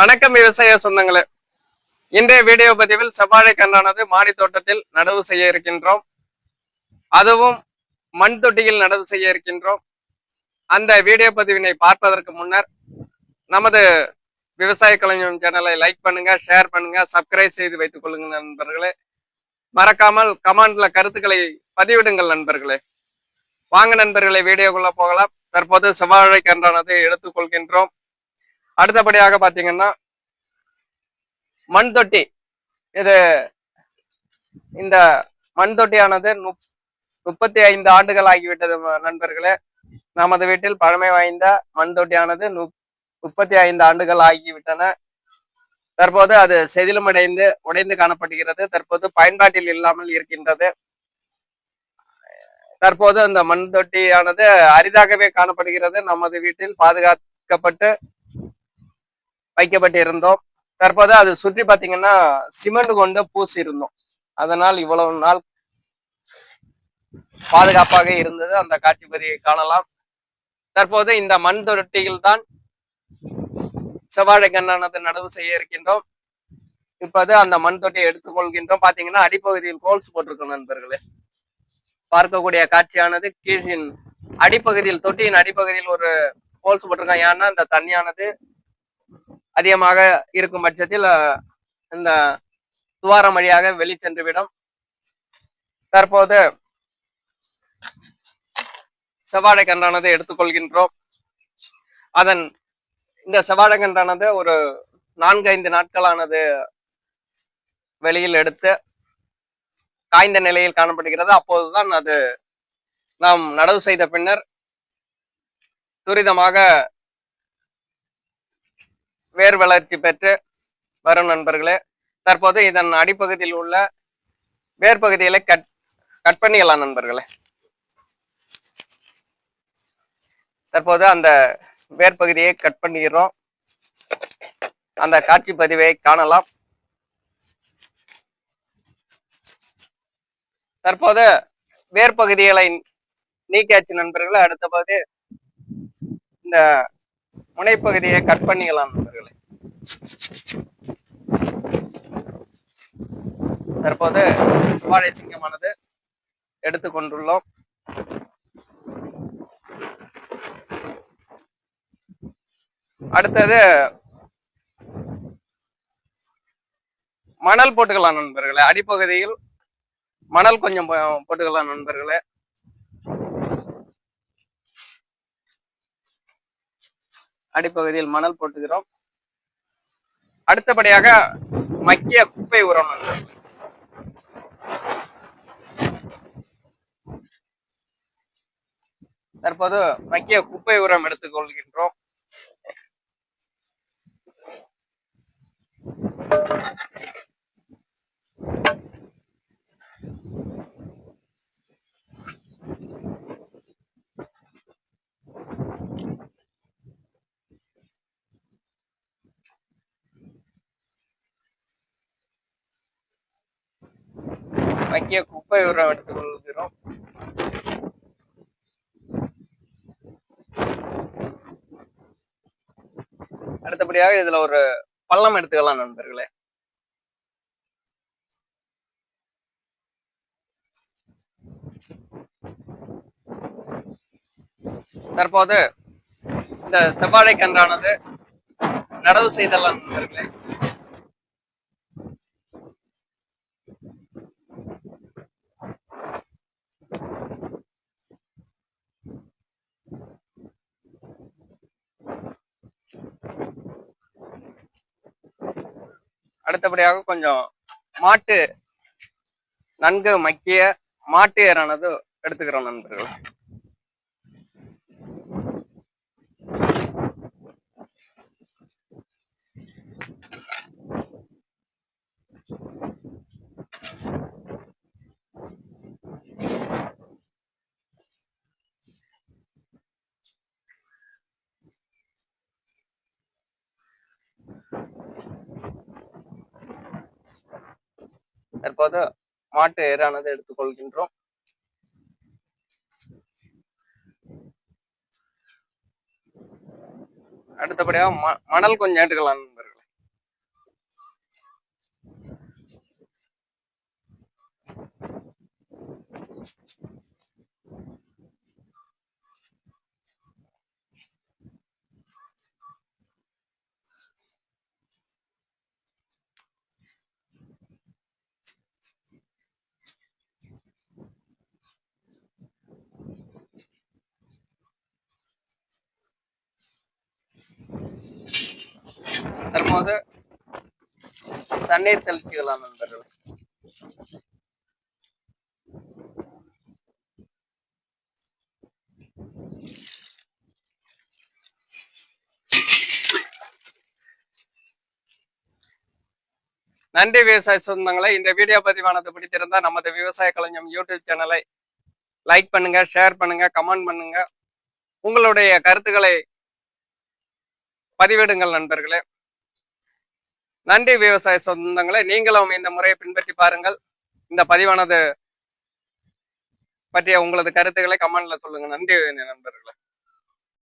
வணக்கம் விவசாய சொந்தங்களே. இன்றைய வீடியோ பதிவில் செவ்வாழை கன்றானது மாடி தோட்டத்தில் நடவு செய்ய இருக்கின்றோம். அதுவும் மண் தொட்டியில் நடவு செய்ய இருக்கின்றோம். அந்த வீடியோ பதிவினை பார்ப்பதற்கு முன்னர் நமது விவசாய கலைஞர் சேனலை லைக் பண்ணுங்க ஷேர் பண்ணுங்க சப்ஸ்கிரைப் செய்து வைத்துக் கொள்ளுங்க நண்பர்களே. மறக்காமல் கமெண்ட்ல கருத்துக்களை பதிவிடுங்கள் நண்பர்களே. வாங்க நண்பர்களை வீடியோக்குள்ள போகலாம். தற்போது செவ்வாழை கன்றானது எடுத்துக்கொள்கின்றோம் அடுத்தபடியாக பாத்தீங்கன்னா மண் தொட்டி. இது இந்த மண் தொட்டியானது முப் முப்பத்தி ஐந்து ஆண்டுகள் ஆகிவிட்டது நண்பர்களே. நமது வீட்டில் பழமை வாய்ந்த மண் தொட்டியானது முப்பத்தி ஐந்து ஆண்டுகள் ஆகிவிட்டன. தற்போது அது செதிலமடைந்து உடைந்து காணப்படுகிறது. தற்போது பயன்பாட்டில் இல்லாமல் இருக்கின்றது. தற்போது அந்த மண் தொட்டியானது அரிதாகவே காணப்படுகிறது. நமது வீட்டில் பாதுகாக்கப்பட்டு வைக்கப்பட்டிருந்தோம். தற்போது அது சுற்றி பார்த்தீங்கன்னா சிமெண்ட் கொண்டு பூசி இருந்தோம். அதனால் இவ்வளவு நாள் பாதுகாப்பாக இருந்தது. அந்த காட்சிப்பதியை காணலாம். தற்போது இந்த மண் தொட்டியில் தான் செவ்வாழை கண்ணானது நடவு செய்ய இருக்கின்றோம். இப்போது அந்த மண் தொட்டியை எடுத்துக்கொள்கின்றோம் பாத்தீங்கன்னா அடிப்பகுதியில் கோல்ஸ் போட்டிருக்கோம் நண்பர்களே. பார்க்கக்கூடிய காட்சியானது கீழின் அடிப்பகுதியில் தொட்டியின் அடிப்பகுதியில் ஒரு கோல்ஸ் போட்டிருக்கோம் ஏன்னா இந்த தண்ணியானது அதிகமாக இருக்கும் பட்சத்தில் இந்த துவாரம் வழியாக வெளி சென்றுவிடும். தற்போது செவ்வாழை கன்றானது எடுத்துக்கொள்கின்றோம். அதன் இந்த செவ்வாழை கன்றானது ஒரு நான்கு ஐந்து நாட்களானது வெளியில் எடுத்து காய்ந்த நிலையில் காணப்படுகிறது. அப்போதுதான் அது நாம் நடவு செய்த பின்னர் துரிதமாக வேர் வளர்ச்சி பெற்று வரும் நண்பர்களே. தற்போது இதன் அடிப்பகுதியில் உள்ள வேர் பகுதிகளை கட் கட் பண்ணிடலாம் நண்பர்களே. தற்போது அந்த வேர் பகுதியை கட் பண்ணிடுறோம். அந்த காட்சி பதிவை காணலாம். தற்போது வேர் பகுதிகளை நீக்கியாச்சு நண்பர்களே. அடுத்த பகுதி இந்த முனைப்பகுதியை கட் பண்ணிக்கலாம் தற்போது சிவாலய சிங்கமானது எடுத்துக்கொண்டுள்ளோம். அடுத்தது மணல் போட்டுக்கலாம் நண்பர்களே. அடிப்பகுதியில் மணல் கொஞ்சம் போட்டுக்கலாம் நண்பர்களே. அடிப்பகுதியில் மணல் போட்டுக்கிறோம் அடுத்தபடியாக மக்கிய குப்பை உரம். தற்போது மக்கிய குப்பை உரம் எடுத்துக்கொள்கின்றோம். மக்கிய குப்பை உரம் எடுத்துக்கொள்கிறோம் அடுத்தபடியாக இதுல ஒரு பள்ளம் எடுத்துக்கலாம் நண்பர்களே. தற்போது இந்த செவ்வாழை கன்றானது நடவு செய்தலாம் நண்பர்களே. அடுத்தபடியாக கொஞ்சம் மாட்டு நன்கு மக்கிய மாட்டு ஏரானது எடுத்துக்கிறோம் நண்பர்கள். தற்போது மாட்டு ஏரானது எடுத்துக்கொள்கின்றோம். அடுத்தபடியாக ம மணல் கொஞ்சம் எடுக்கலாம் நண்பர்களே தற்போது தண்ணீர் தெளிக்கலாம் நண்பர்கள். நன்றி விவசாய சொந்தங்களை இந்த வீடியோ பதிவானது பிடித்திருந்தா நமது விவசாய கலைஞம் யூடியூப் சேனலை லைக் பண்ணுங்க ஷேர் பண்ணுங்க கமெண்ட் பண்ணுங்க. உங்களுடைய கருத்துக்களை பதிவிடுங்கள் நண்பர்களே. நன்றி விவசாய சொந்தங்களை நீங்களும் இந்த முறையை பின்பற்றி பாருங்கள். இந்த பதிவானது பற்றிய உங்களது கருத்துக்களை கமெண்ட்ல சொல்லுங்க. நன்றி நண்பர்களே.